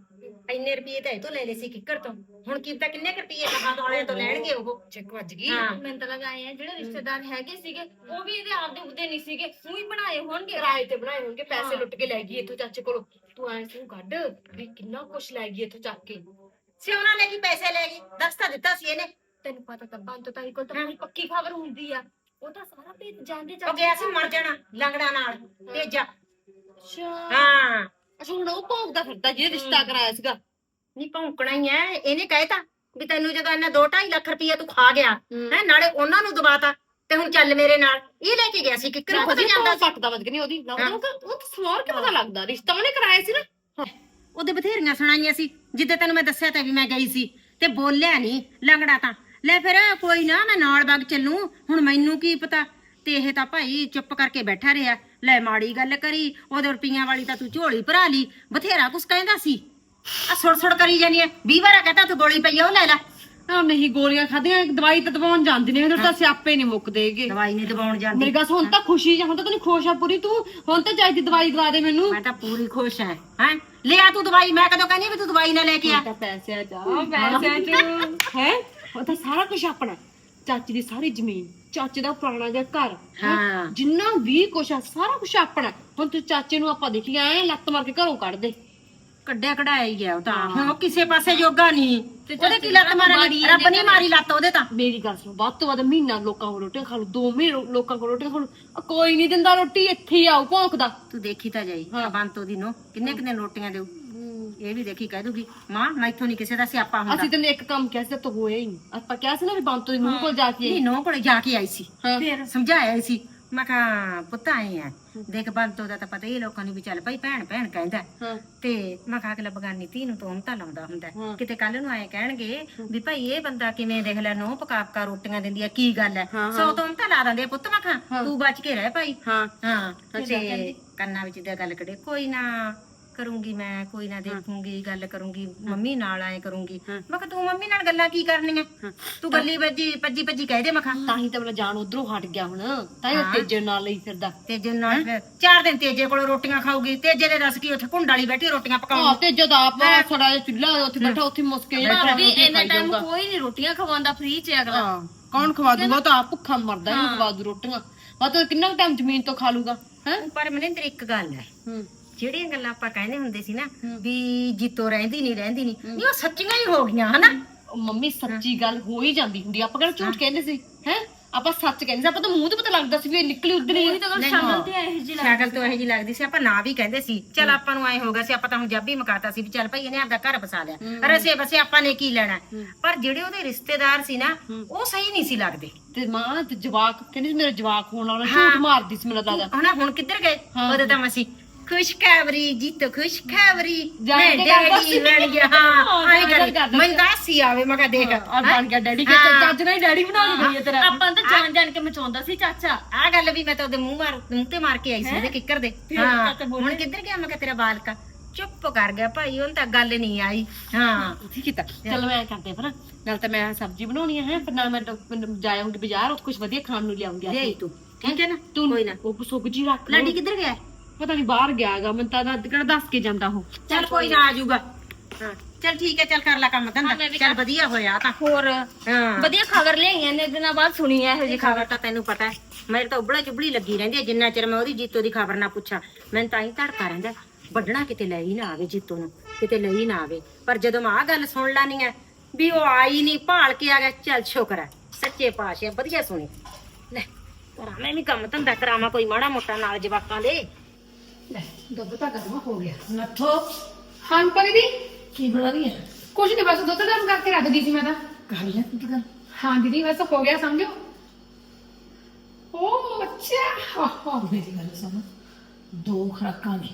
ਇੰਨੇ ਰੁਪਏ ਤਾਂ ਇਹ ਤੋਂ ਲੈ ਲਏ ਸੀ ਕਿੱਕਰ ਤੋਂ। ਹੁਣ ਕੀ ਪਤਾ ਕਿੰਨੇ ਕੁ ਰੁਪਏ ਕਹਾਂ ਵਾਲਿਆਂ ਤੋਂ ਲੈਣਗੇ ਉਹ? ਚੈੱਕ ਵੱਜ ਗਈ। ਹਾਂ। ਮੈਨੂੰ ਤਾਂ ਲਗਾਏ ਆ ਜਿਹੜੇ ਰਿਸ਼ਤੇਦਾਰ ਹੈਗੇ ਸੀਗੇ ਉਹ ਵੀ ਇਹਦੇ ਆਪਦੇ ਉਹਦੇ ਨਹੀਂ ਸੀਗੇ। ਉਹੀ ਬਣਾਏ ਹੋਣਗੇ। ਰਾਏ ਤੇ ਬਣਾਏ ਹੋਣਗੇ। ਪੈਸੇ ਲੁੱਟ ਕੇ ਲੈ ਗਈ ਇੱਥੋਂ ਚਾਚੇ ਕੋਲੋਂ। ਤੂੰ ਐ ਤੂੰ ਕੱਢ। ਵੀ ਕਿੰਨਾ ਕੁਛ ਲੈ ਗਈ ਇੱਥੋਂ ਚੱਕ ਕੇ। ਸਿਉਣਾ ਲੈ ਗਈ ਪੈਸੇ ਲੈ ਗਈ ਦੱਸ ਤਾਂ ਦਿੱਤਾ ਸੀ ਇਹਨੇ। ਤੈਨੂੰ ਪਤਾ ਤਾਂ ਬੰਦ ਤਾਈ ਕੋਲ ਤਾਂ ਪੂਰੀ ਪੱਕੀ ਖਬਰ ਹੁੰਦੀ ਆ। ਉਹ ਤਾਂ ਸਾਰਾ ਭੇਤ ਜਾਂਦੇ ਉਹ ਗਿਆ ਸੀ ਮਰ ਜਾਣਾ ਲੰਗੜਾ ਨਾਲ। ਤੇਜਾ ਅੱਛਾ। ਹਾਂ। ਅੱਛਾ ਹੁਣ ਉਹ ਭੋਗਦਾ ਫਿਰਦਾ ਜਿਹਨੇ ਰਿਸ਼ਤਾ ਕਰਾਇਆ ਸੀਗਾ। ਨਹੀਂ ਭੌਂਕਣਾ ਹੀ ਐ। ਇਹਨੇ ਕਹਿਤਾ ਵੀ ਤੈਨੂੰ ਜਦੋਂ ਇਹਨੇ 2.5 ਲੱਖ ਰੁਪਇਆ ਤੂੰ ਖਾ ਗਿਆ ਹੈ। ਨਾਲੇ ਉਹਨਾਂ ਨੂੰ ਦਬਾਤਾ ਤੇ ਹੁਣ ਚੱਲ ਮੇਰੇ ਨਾਲ। ਇਹ ਲੈ ਕੇ ਗਿਆ ਸੀ ਕਿੱਕਰ ਵਧੀਆ ਜਾਂਦਾ ਪੱਟਦਾ ਵੱਜ ਗਈ ਉਹਦੀ। ਉਹ ਤਾਂ- ਉਹ ਤਾਂ ਸਵਾਰ ਕੇ ਪਤਾ ਲੱਗਦਾ? ਰਿਸ਼ਤਾ ਉਹਨੇ ਕਰਾਇਆ ਸੀ ਨਾ। ਉਹਦੇ ਬਥੇਰੀਆਂ ਸੁਣਾਈਆਂ ਸੀ ਜਿੱਦੇ ਤੈਨੂੰ ਮੈਂ ਦੱਸਿਆ ਤਾਂ ਵੀ ਮੈਂ ਗਈ ਸੀ। ਤੇ ਬੋਲਿਆ ਨਹੀਂ ਲੰਗੜਾ ਤਾਂ। ਲੈ ਫਿਰ ਕੋਈ ਨਾ ਮੈਂ ਨਾਲ ਵਗ ਚੱਲੂ। ਹੁਣ ਮੈਨੂੰ ਕੀ ਪਤਾ? ਤੇ ਇਹ ਤਾਂ ਭਾਈ ਚੁੱਪ ਕਰਕੇ ਬੈਠਾ ਰਿਹਾ। ਲੈ ਮਾੜੀ ਗੱਲ ਕਰੀ ਉਹਦੇ ਰੁਪਈਆਂ ਵਾਲੀ ਤਾਂ ਤੂੰ ਝੋਲੀ ਭਰਾ ਲਈ ਬਥੇਰਾ ਕੁਛ ਕਹਿੰਦਾ ਸੀ। ਆ ਸੁੜ ਸੁੜ ਕਰੀ ਜਾਨੀ ਐ। 20 ਵਾਰਾ ਕਹਤਾ ਤੂੰ ਗੋਲੀ ਪਈ ਆ ਉਹ ਲੈ ਲੈ। ਆ ਨਹੀਂ ਗੋਲੀਆਂ ਖਾਧੀਆਂ ਦਵਾਈ ਤਾਂ ਦਵਾਉਣ ਜਾਂਦੀ ਨੇ ਇਹਦੇ ਤਾਂ ਸਿਆਪੇ ਨਹੀਂ ਮੁੱਕਦੇਗੇ ਦਵਾਈ ਨਹੀਂ ਦਵਾਉਣ ਜਾਂਦੀ। ਮੇਰੀ ਗੱਲ ਸੁਣ, ਹੁਣ ਤਾਂ ਖੁਸ਼ੀ ਜਾਂ ਹੁਣ ਤਾਂ ਤੈਨੂੰ ਖੁਸ਼ ਆ ਪੂਰੀ ਤੂੰ ਹੁਣ ਤਾਂ ਚਾਹੀਦੀ ਦਵਾਈ ਦਵਾ ਦੇ ਮੈਨੂੰ। ਮੈਂ ਤਾਂ ਪੂਰੀ ਖੁਸ਼ ਐ ਹੈ। ਲਿਆ ਤੂੰ ਦਵਾਈ ਮੈਂ ਕਦੋਂ ਕਹਿੰਦੀ ਵੀ ਤੂੰ ਦਵਾਈ ਨਾ ਲੈ ਕੇ ਆ। ਤਾਂ ਪੈਸਿਆਂ ਚ ਆ, ਪੈਸਿਆਂ ਚ। ਹੈ? ਉਹ ਤਾਂ ਸਾਰਾ ਕੁਝ ਆਪਣਾ ਚਾਚੀ ਦੀ ਸਾਰੀ ਜ਼ਮੀਨ। ਚਾਚੇ ਦਾ ਪੁਰਾਣਾ ਜਿਹਾ ਘਰ। ਹੈਂ? ਹਾਂ। ਜਿੰਨਾ ਵੀ ਕੁਛ ਆ ਸਾਰਾ ਕੁਝ ਆਪਣਾ। ਹੁਣ ਤੂੰ ਚਾਚੇ ਨੂੰ ਆਪਾਂ ਦੇਖੀ ਆਏ ਲੱਤ ਮਾਰ ਕੇ ਘਰੋਂ ਕੱਢ ਦੇ। ਕੱਢਿਆ ਕਢਾਇਆ ਹੀ ਗਿਆ ਉਹ ਤਾਂ। ਉਹ ਕਿਸੇ ਪਾਸੇ ਜੋਗਾ ਨਹੀਂ। ਤੇ ਉਹਦੇ ਕੀ ਲੱਤ ਮਾੜੀ ਰੱਬ ਨੇ ਮਾਰੀ ਲੱਤ ਉਹਦੇ ਤਾਂ। ਮੇਰੀ ਗੱਲ ਸੁਣ ਵੱਧ ਤੋਂ ਵੱਧ ਮਹੀਨਾ ਲੋਕਾਂ ਕੋਲ ਰੋਟੀ ਖਾ ਲੂ ਦੋ ਮਹੀਨੇ ਲੋਕਾਂ ਕੋਲ ਰੋਟੀ ਖਾ ਲੂ ਆ ਕੋਈ ਨਹੀਂ ਦਿੰਦਾ ਰੋਟੀ ਇੱਥੇ ਹੀ ਆਉ ਭੌਂਕਦਾ। ਤੂੰ ਦੇਖੀ ਤਾਂ ਜਾਈ ਹਾਂ। ਬੰਤੋ ਦੀ ਨੂੰ। ਕਿੰਨੇ ਕਿੰਨੇ ਰੋਟੀਆਂ ਦੇਊ? ਇਹ ਵੀ ਦੇਖੀ ਕਹਿ ਦੂਗੀ ਮਾਂ ਮੈਥੋਂ ਨਹੀਂ ਕਿਸੇ ਦਾ ਸਿਆਪਾ ਹੁੰਦਾ। ਅਸੀਂ ਤੈਨੂੰ ਇੱਕ ਕੰਮ ਕਿਹਾ ਸੀ ਤਾਂ ਹੋਇਆ ਹੀ ਨਹੀਂ। ਆਪਾਂ ਕਿਹਾ ਸੀ ਨਾ ਵੀ ਬੰਤੋ ਦੀ ਮੂੰਹ ਕੋਲ ਜਾ ਕੇ ਨਹੀਂ ਨੋ ਕੋਲੇ ਜਾ ਕੇ ਆਈ ਸੀ। ਹਾਂ। ਫਿਰ ਸਮਝਾਇਆ ਸੀ। ਮੈਂ ਕਿਹਾ ਪੁੱਤ ਆਏ ਆ। ਦੇਖ ਬੰਤੋ ਦਾ ਤਾਂ ਪਤਾ ਹੀ ਲੋਕਾਂ ਨੂੰ ਵੀ ਚੱਲ ਭਾਈ ਭੈਣ ਭੈਣ ਕਹਿੰਦਾ। ਹਾਂ। ਤੇ ਮੈਂ ਕਿਹਾ ਅਗਲਾ ਬਗਾਨੀ ਧੀ ਨੂੰ ਤੋਮ ਤਾਂ ਲਾਉਂਦਾ ਹੁੰਦਾ। ਹਾਂ। ਕਿਤੇ ਕੱਲ ਨੂੰ ਆਏ ਕਹਿਣਗੇ ਵੀ ਭਾਈ ਇਹ ਬੰਦਾ ਕਿਵੇਂ ਦੇਖ ਲੈ ਨੋ ਪਕਾ ਪਕਾ ਰੋਟੀਆਂ ਦਿੰਦੀ ਆ ਕੀ ਗੱਲ ਹੈ ਹਾਂ, ਸੋ ਤੋਮ ਤਾਂ ਲਾ ਦਿੰਦੇ ਆ ਪੁੱਤ ਮੈਂ ਕਿਹਾ ਤੂੰ ਬਚ ਕੇ ਰਹਿ ਭਾਈ। ਹਾਂ। ਹਾਂ ਤੇ ਕੰਨਾਂ ਵਿੱਚ ਤੇ ਗੱਲ ਕੜੇ ਕੋਈ ਨਾ। ਕਰੂੰਗੀ ਮੈਂ ਕੋਈ ਨਾ ਦੇਖੂੰਗੀ ਗੱਲ ਕਰੂੰਗੀ ਮੰਮੀ ਨਾਲ ਆਏ ਕਰੂੰਗੀ। ਮੈਂ ਕਿਹਾ ਤੂੰ ਮੰਮੀ ਨਾਲ ਗੱਲਾਂ ਕੀ ਕਰਨੀਆਂ? ਤੂੰ ਗੱਲੀ ਵੱਜੀ ਭੱਜੀ ਭੱਜੀ ਕਹਿ ਦੇ ਮੈਂ ਕਿਹਾ ਤਾਂ ਹੀ ਤਾਂ ਮੇਰਾ ਜਾਨ ਉਧਰੋਂ ਹਟ ਗਿਆ ਹੁਣ। ਤਾਂ ਹੀ ਉਹ ਤੇਜੇ ਨਾਲ ਲਈ ਫਿਰਦਾ। ਤੇਜੇ ਨਾਲ ਫਿਰ। ਚਾਰ ਦਿਨ ਤੇਜੇ ਕੋਲ ਰੋਟੀਆਂ ਖਾਊਗੀ। ਤੇਜੇ ਦੇ ਦੱਸ ਕੀ ਉੱਥੇ ਘੁੰਡ ਵਾਲੀ ਬੈਠੀ ਰੋਟੀਆਂ ਹਾਂ ਪਕਾਉਣ ਤੇ ਜਦ ਆਪ ਥੋੜਾ ਜਿਹਾ ਚੁੱਲ੍ਹਾ ਉੱਥੇ ਬੈਠਾ ਉੱਥੇ ਮੁਸਕੇ ਭਾਬੀ ਇੰਨਾ ਟਾਈਮ ਕੋਈ ਨਹੀਂ ਰੋਟੀਆਂ ਖਵਾਉਂਦਾ ਫ੍ਰੀ ਚ ਅਗਲਾ। ਹਾਂ ਕੌਣ ਖਵਾ ਦੂਗਾ? ਤਾਂ ਆਪ ਭੁੱਖਾ ਮਰਦਾ ਹੀ। ਖਵਾ ਦੂ ਰੋਟੀਆਂ। ਵਾ ਤਾਂ ਕਿੰਨਾ ਟਾਈਮ ਜ਼ਮੀਨ ਤੋਂ ਖਾ ਲੂਗਾ ਹੈ? ਪਰ ਮਨਿੰਦਰ ਇੱਕ ਗੱਲ ਹੈ। ਹੂੰ। ਜਿਹੜੀਆਂ ਗੱਲਾਂ ਆਪਾਂ ਕਹਿੰਦੇ ਹੁੰਦੇ ਸੀ ਨਾ ਵੀ ਜੀਤੋ ਰਹਿੰਦੀ ਨਹੀਂ ਰਹਿੰਦੀ ਨਹੀਂ ਨਹੀਂ ਉਹ ਸੱਚੀਆਂ ਹੀ ਹੋ ਗਈਆਂ ਹਨਾ? ਮੰਮੀ ਸੱਚੀ ਗੱਲ ਹੋ ਹੀ ਜਾਂਦੀ ਹੁੰਦੀ। ਆਪਾਂ ਕਿਹੜਾ ਝੂਠ ਕਹਿੰਦੇ ਸੀ ਹੈ? ਆਪਾਂ ਸੱਚ ਕਹਿੰਦੇ ਸੀ। ਆਪਾਂ ਤਾਂ ਮੂੰਹ ਤੇ ਪਤਾ ਲੱਗਦਾ ਸੀ ਵੀ ਇਹ ਨਿਕਲੀ ਉਧਰ ਹੀ ਤਾਂ ਗੱਲ ਸ਼ਕਲ ਤੇ ਇਹੋ ਜਿਹੀ ਸ਼ਕਲ ਤੋਂ ਇਹੋ ਜੀ ਲੱਗਦੀ ਸੀ। ਆਪਾਂ ਨਾ ਵੀ ਕਹਿੰਦੇ ਸੀ। ਚਲ ਆਪਾਂ ਨੂੰ ਐ ਹੋ ਗਿਆ ਸੀ ਆਪਾਂ ਤਾਂ ਹੁਣ ਜੱਬ ਹੀ ਮਕਾਤਾ ਸੀ ਵੀ ਚੱਲ ਭਾਈ ਇਹਨੇ ਆਪਦਾ ਘਰ ਬਸਾ ਲਿਆ। ਰਸੇ ਬਸੇ ਆਪਾਂ ਨੇ ਕੀ ਲੈਣਾ? ਪਰ ਜਿਹੜੇ ਉਹਦੇ ਰਿਸ਼ਤੇਦਾਰ ਸੀ ਨਾ ਉਹ ਸਹੀ ਨਹੀਂ ਸੀ ਲੱਗਦੇ। ਤੇ ਮਾਂ ਤੇ ਜਵਾਕ ਕਹਿੰਦੀ ਮੇਰਾ ਜਵਾਕ ਹੋਣ ਵਾਲਾ। ਝੂਠ ਮਾਰਦੀ ਸੀ ਮੈਨੂੰ ਲੱਗਦਾ। ਹਨਾ ਹੁਣ ਕਿੱਧਰ ਗਏ? ਉਹਦੇ ਤਾਂ ਮਸੀ ਖੁਸ਼ਖਬਰੀ ਜੀਤੋ ਖੁਸ਼ਖਬਰੀ। ਜਾਣ ਮੈਂ ਕੇ ਡੈਡੀ ਬਣ ਗਿਆ ਹਾਂ ਕਰੇ। ਕਰਦਾ ਮੈਂ ਦੱਸੀ ਆਵੇ ਮੈਂ ਕਹਾ ਦੇਖ। ਆ ਬਣ ਗਿਆ ਡੈਡੀ ਕਿ ਚੱਜ ਨਾਲ ਹੀ ਡੈਡੀ ਬਣਾ ਕੇ ਗਈ ਹੈ ਤੇਰਾ। ਆਪਾਂ ਤਾਂ ਜਾਣ ਜਾਣ ਕੇ ਮਚਾਉਂਦਾ ਸੀ ਚਾਚਾ। ਆ ਗੱਲ ਵੀ ਮੈਂ ਤਾਂ ਉਹਦੇ ਮੂੰਹ ਮਾਰ ਮੂੰਹ ਤੇ ਮਾਰ ਕੇ ਆਈ ਸੀ ਉਹਦੇ ਕਿੱਕਰ ਦੇ। ਹਾਂ ਹੁਣ ਕਿੱਧਰ ਗਿਆ? ਮੈਂ ਕਿਹਾ ਤੇਰਾ ਬਾਲਕਾ। ਚੁੱਪ ਕਰ ਗਿਆ ਭਾਈ ਉਹਨ ਤਾਂ ਗੱਲ ਨਹੀਂ ਆਈ। ਹਾਂ। ਠੀਕ ਕੀਤਾ ਚਲ। ਮੈਂ ਕਰਦੇ ਫਿਰ। ਨਾਲ ਤਾਂ ਮੈਂ ਸਬਜ਼ੀ ਬਣਾਉਣੀ ਹੈ। ਫਿਰ ਨਾਲ ਮੈਂ ਜਾਇਆਉਂਗੀ ਬਾਜ਼ਾਰ ਉਹ ਕੁਝ ਵਧੀਆ ਖਾਣ ਨੂੰ ਲਿਆਉਂਗੀ ਲਿਆਈ ਤੂੰ। ਠੀਕ ਹੈ ਨਾ? ਤੂੰ ਕੋਈ ਨਾ। ਉਹ ਸੁਗਜੀ ਰੱਖ ਲੈ ਲਾਡੀ ਕਿੱਧਰ ਗਿਆ? ਪਤਾ ਨਹੀਂ ਬਾਹਰ ਗਿਆਗਾ ਮੈਂ ਤਾਂ ਦੱਸ ਕਿਹੜਾ ਦੱਸ ਕੇ ਜਾਂਦਾ ਉਹ। ਚੱਲ ਕੋਈ ਨਾ ਆ ਜਾਊਗਾ। ਹਾਂ ਚੱਲ ਠੀਕ ਹੈ ਚੱਲ ਕਰ ਲੈ ਕੰਮ ਧੰਦਾ। ਚੱਲ ਵਧੀਆ ਹੋਇਆ ਤਾਂ। ਹੋਰ ਹਾਂ। ਵਧੀਆ ਖਬਰ ਲਿਆਈਆਂ ਨੇ ਦਿਨਾਂ ਬਾਅਦ ਸੁਣੀ ਐ ਇਹੋ ਜੀ ਖਬਰ ਤਾਂ ਤੈਨੂੰ ਪਤਾ ਹੈ। ਮੇਰੇ ਤਾਂ ਉਬੜਾ ਚੁਬੜੀ ਲੱਗੀ ਰਹਿੰਦੀ ਹੈ ਜਿੰਨਾ ਚਿਰ ਮੈਂ ਉਹਦੀ ਜੀਤੋ ਦੀ ਖਬਰ ਨਾ ਪੁੱਛਾਂ। ਮੈਨੂੰ ਤਾਂ ਹੀ ਧੜਕਾ ਰਹਿੰਦਾ ਵੱਢਣਾ ਕਿਤੇ ਲੈ ਹੀ ਨਾ ਆਵੇ ਜੀਤੋ ਨੂੰ ਕਿਤੇ ਲੈ ਹੀ ਨਾ ਆਵੇ। ਪਰ ਜਦੋਂ ਮੈਂ ਆ ਗੱਲ ਸੁਣ ਲੈਣੀ ਹੈ ਵੀ ਉਹ ਆਈ ਨਹੀਂ ਭਾਲ ਕੇ ਆ ਗਿਆ ਚੱਲ ਸ਼ੁਕਰ ਹੈ ਸੱਚੇ ਪਾਤਸ਼ਾਹ ਵਧੀਆ ਸੁਣੀ। ਲੈ ਕਰਾਂ ਮੈਂ ਵੀ ਕੰਮ ਧੰਦਾ ਕਰਾਵਾਂ ਕੋਈ ਮਾੜਾ ਮੋਟਾ ਨਾਲ ਜਵਾਕਾਂ ਦੇ। ਲੈ ਦੁੱਧ ਤਾਂ ਗਰਮ ਹੋ ਗਿਆ। ਨੱਥੋ। ਹਾਂ ਪਰ ਦੀ ਕੀ ਬਣਾ ਰਹੀ ਹੈ? ਕੁਛ ਨਹੀਂ ਬਸ ਦੁੱਧ ਗਰਮ ਕਰਕੇ ਰੱਖ ਦੀ ਸੀ ਮੈਂ ਤਾਂ। ਕਰ ਲੈ ਦੁੱਧ ਗਰਮ। ਹਾਂ ਦੀਦੀ ਬਸ ਹੋ ਗਿਆ ਸਮਝੋ। ਓ ਅੱਛਾ। ਆਹ ਮੇਰੀ ਗੱਲ ਸੁਣ। ਦੋ ਖਰਾਕਾਂ ਨੇ।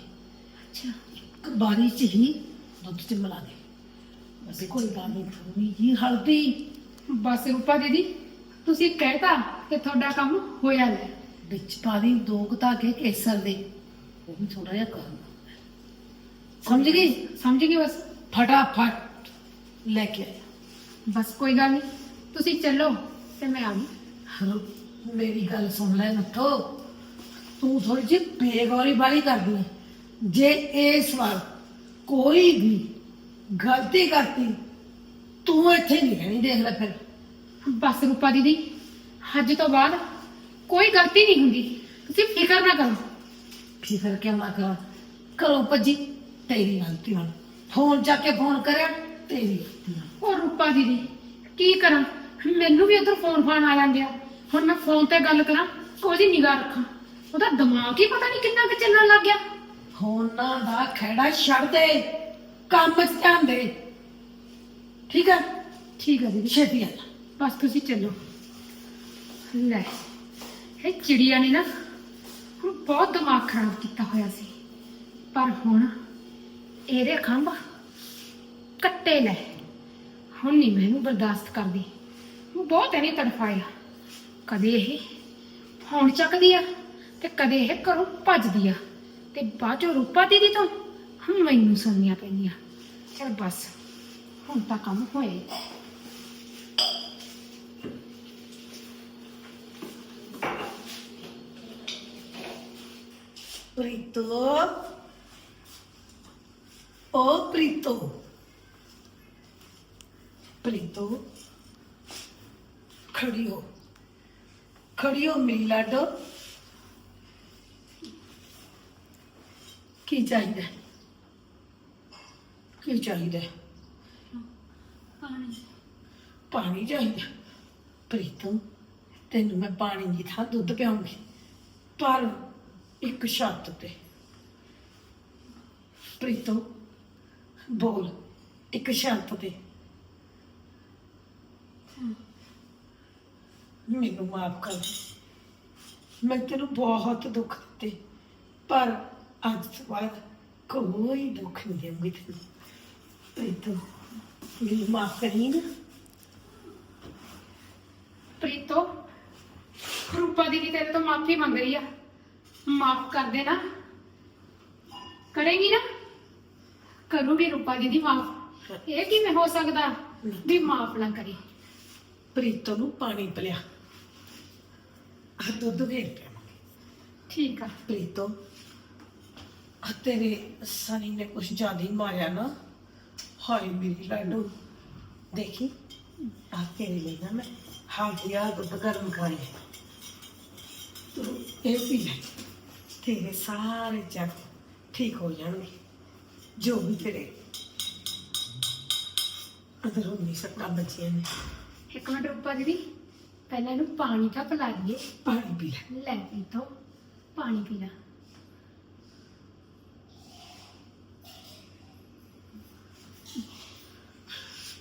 ਅੱਛਾ। ਇੱਕ ਬਾਰੀ ਚ ਹੀ ਦੁੱਧ ਚ ਮਿਲਾ ਦੇ। ਬਸ ਕੋਈ ਗੱਲ ਨਹੀਂ ਥੋੜੀ ਜੀ ਹਲਦੀ। ਬਸ ਰੂਪਾ ਦੀਦੀ ਤੁਸੀਂ ਕਹਿਤਾ ਕਿ ਤੁਹਾਡਾ ਕੰਮ ਹੋਇਆ ਲੈ ਵਿੱਚ ਪਾ ਦੀ ਦੋ ਕੁ ਧਾਗੇ ਕੇਸਰ ਦੇ। ਉਹ ਵੀ ਥੋੜਾ ਜਿਹਾ ਕਰ ਸਮਝ ਗਈ ਸਮਝ ਗਈ ਬਸ ਫਟਾਫਟ ਲੈ ਕੇ ਆਇਆ ਬਸ ਕੋਈ ਗੱਲ ਨਹੀਂ ਤੁਸੀਂ ਚੱਲੋ ਤੇ ਮੈਂ ਆਉਂਗੀ ਹਲੋ ਮੇਰੀ ਗੱਲ ਸੁਣ ਲੈ ਨੱਥੋ ਤੂੰ ਥੋੜੀ ਜਿਹੀ ਬੇਗੌਰੀ ਵਾਲੀ ਕਰਦੀ ਹੈ ਜੇ ਇਸ ਵਾਰ ਕੋਈ ਵੀ ਗਲਤੀ ਕਰਤੀ ਤੂੰ ਇੱਥੇ ਨਹੀਂ ਰਹਿਣੀ ਦੇਖ ਲੈ ਫਿਰ ਬਸ ਰੂਪਾ ਦੀਦੀ ਅੱਜ ਤੋਂ ਬਾਅਦ ਕੋਈ ਗਲਤੀ ਨਹੀਂ ਹੁੰਦੀ ਤੁਸੀਂ ਫਿਕਰ ਨਾ ਕਰੋ ਫਿਕਰ ਕਿਉਂ ਨਾ ਕਰਾਂ? ਕਰੋ ਭੱਜੀ ਤੇਰੀ ਗਲਤੀ ਹੁਣ। ਫੋਨ ਚੱਕ ਕੇ ਫੋਨ ਕਰਿਆ ਤੇਰੀ ਗਲਤੀ ਨਾਲ। ਉਹ ਰੂਪਾ ਦੀਦੀ ਕੀ ਕਰਾਂ? ਮੈਨੂੰ ਵੀ ਉਧਰ ਫੋਨ ਫਾਨ ਆ ਜਾਂਦੇ ਆ। ਹੁਣ ਮੈਂ ਫੋਨ ਤੇ ਗੱਲ ਕਰਾਂ ਉਹਦੀ ਨਿਗਾਹ ਰੱਖਾਂ। ਉਹਦਾ ਦਿਮਾਗ ਹੀ ਪਤਾ ਨਹੀਂ ਕਿੰਨਾ ਕੁ ਚੱਲਣ ਲੱਗ ਗਿਆ। ਫੋਨਾਂ ਦਾ ਖਹਿੜਾ ਛੱਡ ਦੇ ਕੰਮ 'ਚ ਧਿਆਨ ਦੇ। ਠੀਕ ਹੈ ਠੀਕ ਹੈ ਦੀਦੀ। ਛੇਤੀ ਆ। ਜਾ। ਬਸ ਤੁਸੀਂ ਚੱਲੋ। ਲੈ ਇਹ ਚਿੜੀਆ ਨੇ ਨਾ ਬਹੁਤ ਦਿਮਾਗ ਖਰਾਬ ਕੀਤਾ ਹੋਇਆ ਸੀ। ਪਰ ਹੁਣ ਇਹਦੇ ਖੰਭ ਕੱਟੇ ਲੈ ਹੁਣ ਨਹੀਂ ਮੈਨੂੰ ਬਰਦਾਸ਼ਤ ਕਰਦੀ। ਬਹੁਤ ਇਹਨੇ ਤੜਫਾਇਆ ਕਦੇ ਇਹ ਫੋਨ ਚੱਕਦੀ ਆ ਤੇ ਕਦੇ ਇਹ ਘਰੋਂ ਭੱਜਦੀ ਆ। ਤੇ ਬਾਅਦ ਚੋਂ ਰੂਪਾ ਦੀਦੀ ਤੋਂ ਹੁਣ ਮੈਨੂੰ ਸੁਣਨੀਆਂ ਪੈਂਦੀਆਂ। ਚਲ ਬਸ, ਹੁਣ ਤਾਂ ਕੰਮ ਹੋਏ ਪ੍ਰੀਤੋ ਓ ਪ੍ਰੀਤੋ ਪ੍ਰੀਤੋ ਖੜੀ ਹੋ ਖੜੀ ਹੋ ਮੇਰੀ ਲਾਡੋ ਕੀ ਚਾਹੀਦਾ ਕੀ ਚਾਹੀਦਾ ਪਾਣੀ ਚਾਹੀਦਾ ਪ੍ਰੀਤੋ ਤੈਨੂੰ ਮੈਂ ਪਾਣੀ ਦੀ ਥਾਂ ਦੁੱਧ ਪਿਆਉਂਗੀ ਪਰ ਇੱਕ ਸ਼ਰਤ ਤੇ। ਪ੍ਰੀਤੋ ਬੋਲ, ਇੱਕ ਸ਼ਰਤ ਤੇ। ਮੈਨੂੰ ਮਾਫ ਕਰ ਦੇ। ਮੈਂ ਤੈਨੂੰ ਬਹੁਤ ਦੁੱਖ ਦਿੱਤੇ, ਪਰ ਅੱਜ ਤੋਂ ਬਾਅਦ ਕੋਈ ਦੁੱਖ ਨਹੀਂ ਦੇਵਾਂਗੀ ਤੈਨੂੰ ਪ੍ਰੀਤੋ ਮੈਨੂੰ ਮਾਫ ਕਰੀ ਨਾ। ਪ੍ਰੀਤੋ, ਰੂਪਾ ਦੀ ਤੇਰੇ ਤੋਂ ਮਾਫੀ ਮੰਗ ਰਹੀ ਆ। ਮਾਫ ਕਰ ਦੇ ਨਾ ਕਰੇਗੀ ਨਾ? ਕਰੂਗੀ ਰੂਪਾ ਦੀਦੀ ਮਾਫ। ਇਹ ਕਿਵੇਂ ਹੋ ਸਕਦਾ ਵੀ ਮਾਫ ਨਾ ਕਰੇ? ਪ੍ਰੀਤੋ ਨੂੰ ਪਾਣੀ ਪਿਲਿਆ। ਆ ਦੁੱਧ ਦੇ ਪਿਆ ਠੀਕ ਆ। ਪ੍ਰੀਤੋ ਆ ਤੇਰੇ ਸਨੀ ਨੇ ਕੁਛ ਜ਼ਿਆਦਾ ਹੀ ਮਾਰਿਆ ਨਾ। ਹਾਏ ਮੇਰੀ ਲਾਡੂ ਦੇਖੀ? ਆ ਤੇਰੇ ਲਈ ਨਾ ਮੈਂ ਹਾਥ ਯਾ ਦੁੱਧ ਗਰਮ ਕਰਾਈ। ਤੂੰ ਇਹ ਪੀ ਲੈ। ਤੇਰੇ ਸਾਰੇ ਜਗ ਠੀਕ ਹੋ ਜਾਣਗੇ ਜੋ ਵੀ ਤੇਰੇ ਅੰਦਰੂਨੀ ਸੱਟਾਂ ਬੱਚੀਆਂ ਨੇ। ਇੱਕ ਮਿੰਟ ਰੂਪਾ ਦੀਦੀ ਪਹਿਲਾਂ ਇਹਨੂੰ ਪਾਣੀ ਤਾਂ ਪਿਲਾ ਦਈਏ। ਪਾਣੀ ਪੀ ਲੈ। ਲੈ ਪੀ ਤੋ ਪਾਣੀ ਪੀ ਲੈ।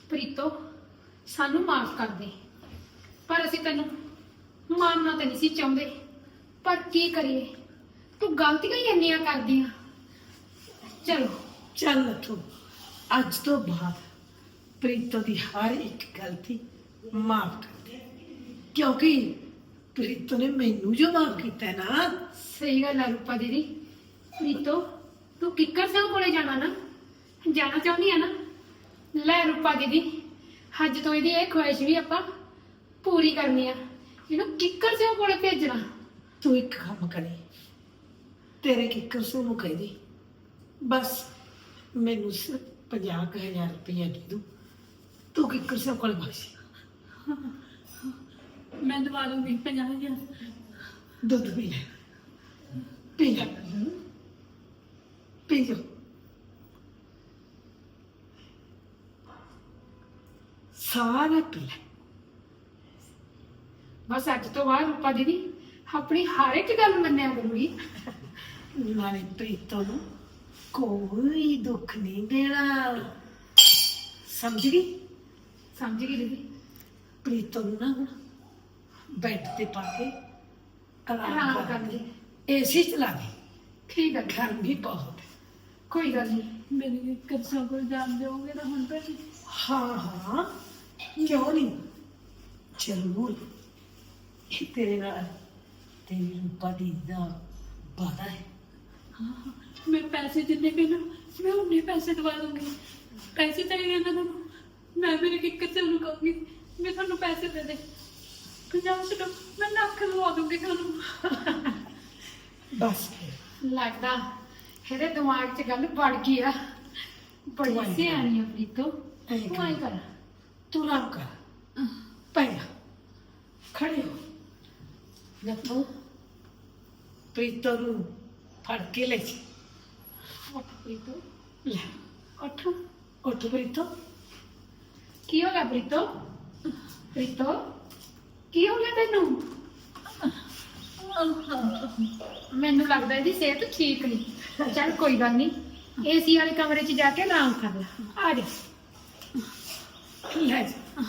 ਪ੍ਰੀਤੋ ਸਾਨੂੰ ਮਾਫ ਕਰ ਦੇ। ਪਰ ਅਸੀਂ ਤੈਨੂੰ ਮਾਰਨਾ ਤਾਂ ਨਹੀਂ ਸੀ ਚਾਹੁੰਦੇ। ਪਰ ਕੀ ਕਰੀਏ? ਤੂੰ ਗਲਤੀਆਂ ਹੀ ਇੰਨੀਆਂ ਕਰਦੀ ਆ। ਚਲੋ। ਚੱਲ ਨੱਥੂ ਅੱਜ ਤੋਂ ਬਾਅਦ ਪ੍ਰੀਤੋ ਦੀ ਹਰ ਇੱਕ ਗਲਤੀ ਮਾਫ ਕਰ ਦੇ। ਕਿਉਂਕਿ ਪ੍ਰੀਤੋ ਨੇ ਮੈਨੂੰ ਜੋ ਮਾਫ ਕੀਤਾ ਨਾ। ਸਹੀ ਗੱਲ ਆ ਰੂਪਾ ਦੀਦੀ। ਪ੍ਰੀਤੋ ਤੂੰ ਕਿੱਕਰ ਸਿੰਘ ਕੋਲੇ ਜਾਣਾ ਨਾ। ਜਾਣਾ ਚਾਹੁੰਦੀ ਆ ਨਾ। ਲੈ ਰੂਪਾ ਦੀਦੀ ਅੱਜ ਤੋਂ ਇਹਦੀ ਇਹ ਖੁਆਇਸ਼ ਵੀ ਆਪਾਂ ਪੂਰੀ ਕਰਨੀ ਆ। ਇਹਨੂੰ ਕਿੱਕਰ ਸਿੰਘ ਕੋਲੇ ਭੇਜਣਾ। ਤੂੰ ਇੱਕ ਕੰਮ ਕਰੇ। ਤੇਰੇ ਕਿੱਕਰ ਸੂ ਨੂੰ ਕਹਿ ਦੇ ਬਸ ਮੈਨੂੰ ਸਿਰਫ 50000 ਰੁਪਇਆ ਦੇ ਦੂ ਤੂੰ ਕਿੱਕਰ ਸੂ ਕੋਲ ਬਸ ਮੈਂ ਦਵਾ ਦੂੰਗੀ 50000 ਦੁੱਧ ਪੀ ਲੈ। ਪੀ ਲੈ। ਪੀ ਜਾ। ਸਾਰਾ ਪੀ ਲੈ। ਬਸ ਅੱਜ ਤੋਂ ਬਾਅਦ ਰੂਪਾ ਦੀਦੀ ਆਪਣੀ ਹਰ ਇੱਕ ਗੱਲ ਮੰਨਿਆ ਕਰੂਗੀ। ਨਾਲੇ ਪ੍ਰੀਤੋ ਨੂੰ ਕੋਈ ਦੁੱਖ ਨਹੀਂ ਦੇਣਾ ਸਮਝ ਗਈ? ਸਮਝ ਗਈ ਦੀਦੀ। ਪ੍ਰੀਤੋ ਨੂੰ ਨਾ ਹੁਣ ਬੈੱਡ ਤੇ ਪਾ ਕੇ ਆਰਾਮ ਕਰ ਲੈ ਏਸੀ ਚਲਾ ਦੇ ਠੀਕ ਆ। ਗਰਮੀ ਬਹੁਤ ਹੈ। ਕੋਈ ਗੱਲ ਨਹੀਂ। ਮੇਰੇ ਕਰਸਾਂ ਕੋਲ ਜਾਣ ਦਿਓਗੇ ਤਾਂ ਹੁਣ ਭੈਣ ਹਾਂ ਹਾਂ। ਕਿਉਂ ਨਹੀਂ? ਜ਼ਰੂਰ ਇਹ ਤੇਰੇ ਨਾਲ ਤੇਰੀ ਰੂਪਾ ਦੀ ਦਾ ਵਾਦਾ ਹੈ। ਮੈਂ ਪੈਸੇ ਜਿੰਨੇ ਵੀ ਨਾ ਮੈਂ ਉਹਨੇ ਪੈਸੇ ਦਵਾ ਦੂੰਗੀ ਪੈਸੇ ਚਾਹੀਦੇ ਨੇ ਤੁਹਾਨੂੰ ਮੈਂ ਮੇਰੇ ਕਿੱਕਰ ਤੇ ਉਹਨੂੰ ਕਹੂੰਗੀ ਮੈਂ ਤੁਹਾਨੂੰ ਪੈਸੇ ਦੇ ਦੇ। ਪੰਜਾਬ ਸੇ ਮੈਂ ਲੱਖ ਲਵਾ ਦੂੰਗੀ ਤੁਹਾਨੂੰ। ਬਸ। ਲੱਗਦਾ ਇਹਦੇ ਦਿਮਾਗ 'ਚ ਗੱਲ ਵੜ ਗਈ ਆ। ਬੜੀ। ਸਿਆਣੀ ਆ ਪ੍ਰੀਤੋ। ਐਂ ਤੂੰ ਕਰ। ਤੂੰ ਆਰਾਮ ਕਰ। ਪੈਣਾ ਖੜੇ ਹੋ। ਨੱਥੋ ਪ੍ਰੀਤੋ ਨੂੰ ਫੜ ਕੇ ਲੈ ਜੀ। ਉੱਠ ਪ੍ਰੀਤੋ। ਲੈ ਉੱਠ। ਉੱਠ ਪ੍ਰੀਤੋ। ਕੀ ਹੋ ਗਿਆ ਪ੍ਰੀਤੋ? ਪ੍ਰੀਤੋ ਕੀ ਹੋ ਗਿਆ ਤੈਨੂੰ? ਮੈਨੂੰ ਲੱਗਦਾ ਇਹਦੀ ਸਿਹਤ ਠੀਕ ਨਹੀਂ। ਚੱਲ ਕੋਈ ਗੱਲ ਨਹੀਂ ਏਸੀ ਵਾਲੇ ਕਮਰੇ 'ਚ ਜਾ ਕੇ ਆਰਾਮ ਕਰ ਲੈ। ਆ ਜਾ। ਲੈ ਜਾ।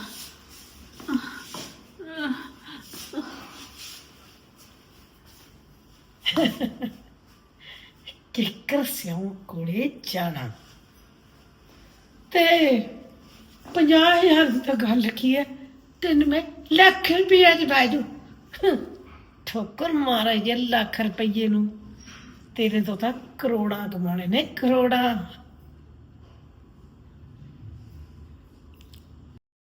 ਕਿੱਕਰ ਕੋਲੇ ਜਾਣਾ। ਤੇ 50000 ਦੀ ਤਾਂ ਗੱਲ ਕੀ ਹੈ? ਤੈਨੂੰ ਮੈਂ ਲੱਖ ਰੁਪਏ ਚ ਪੈ ਜੂ ਠੋਕਰ ਮਾਰਾ ਜੇ, ਲੱਖ ਰੁਪਏ ਨੂੰ। ਤੇਰੇ ਤੋਂ ਤਾਂ ਕਰੋੜਾਂ ਕਮਾਉਣੇ ਨੇ, ਕਰੋੜਾਂ।